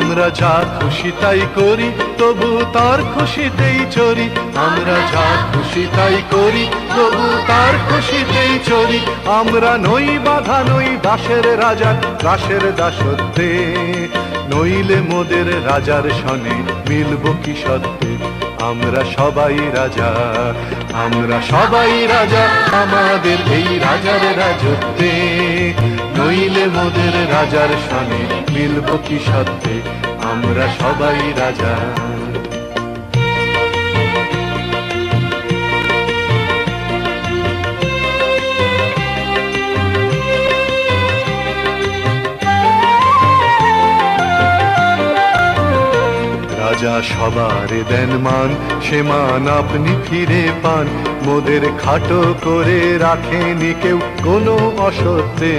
আমরা যা খুশি তাই করি, তবু তার খুশিতেই চরি। আমরা যা খুশি তাই করি, তবু তার খুশিতেই চরি। আমরা নই বাধা, নই দাসের রাজার, দাসের দাসত্বে। নইলে মোদের রাজার সনে মিলব কি সত্ত্বে? আমরা সবাই রাজা, আমরা সবাই রাজা, আমাদের এই রাজার রাজত্বে। নইলে মোদের রাজার সনে মিলব কি সত্ত্বে আমরা সবাই রাজা। রাজা সবার দেন মান, সে মান আপনি ফিরে পান। মোদের খাটো করে রাখেনি কেউ কোনো অসত্যে।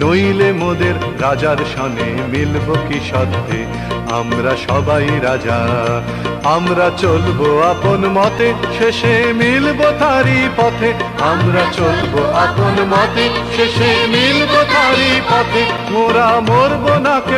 নইলে মোদের রাজার সনে মিলব কি সত্ত্বে আমরা সবাই রাজা, আমরা চলবো আপন মতে, শেষে মিলব তারি পথে। আমরা চলবো আপন মতে, শেষে মিলব তারি পথে। মোরা মরব না কেউ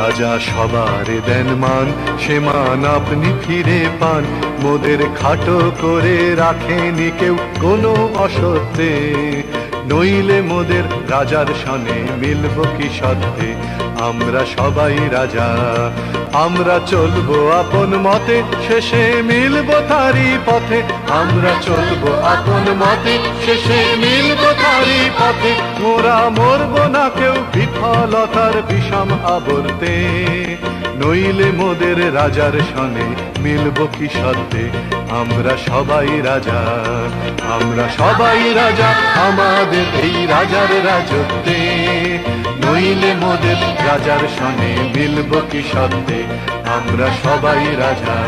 রাজা সবার দেন মান, সে মান আপনি ফিরে পান। মোদের খাটো করে রাখেনি কেউ কোনো অসত্যে। নইলে মোদের রাজার সনে মিলব কি সত্ত্বে আমরা সবাই রাজা, আমরা চলবো আপন মতে, শেষে মিলব তারি পথে। আমরা চলবো আপন মতে, শেষে মিলব পথে মোরা মরব না কেউ, বিফলতার বিষম আবর্তে। নইলে মোদের রাজার সনে মিলব কি সত্ত্বে আমরা সবাই রাজা, আমরা সবাই রাজা, আমাদের এই রাজার রাজত্বে। নইলে মোদের রাজার সনে মিলব কি সত্ত্বে আমরা সবাই রাজা।